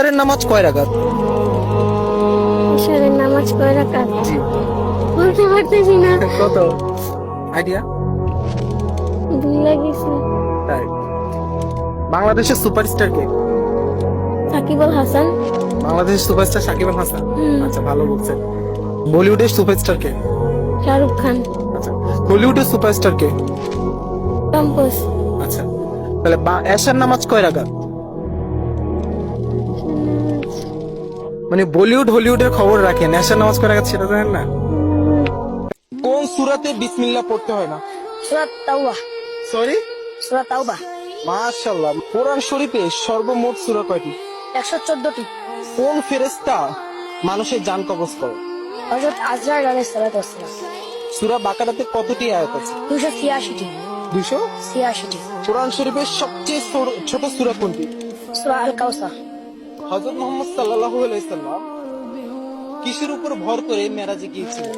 এশারের নামাজ কয় রাকাত? ঈশ্বরের নামাজ কয় রাকাত? জি। বলতে পারতেছি না। কত? আইডিয়া? ভুলে গেছি তাই। বাংলাদেশের সুপারস্টার কে? সাকিব আল হাসান। বাংলাদেশের সুপারস্টার সাকিব আল হাসান? আচ্ছা ভালো বলছেন। বলিউডের সুপারস্টার কে? শাহরুখ খান। আচ্ছা হলিউডের সুপারস্টার কে? টম্পস আচ্ছা তাহলে বা- এশার নামাজ কয় রাকাত? মানে বলিউড হলিউডের খবর রাখেন এশার নামাজ কয় রাকাত সেটা জানেন না। কোন সূরাতে বিসমিল্লাহ পড়তে হয় না? সুরাত তাওবা। সরি সুরাত তাওবা। মাশাআল্লাহ কোরআন শরীফে সর্বমোট সূরা কয়টি? একশো চোদ্দটি। কোন ফেরেশতা মানুষের জান কবজ করে? হজরত আজরাইল আলাইহিস সালাতু ওয়াসসালাম সূরা বাকারাতে কতটি আয়াত আছে? দুশো ছিয়াশিটি। দুশো ছিয়াশিটি। কোরআন শরীফের সবচেয়ে ছোট- ছোট সূরা কোনটি? সুরা আল কাউসার হযরত মোহাম্মদ সাল্লাহ কিসের উপর ভর করে মেরাজে গিয়েছিলেন?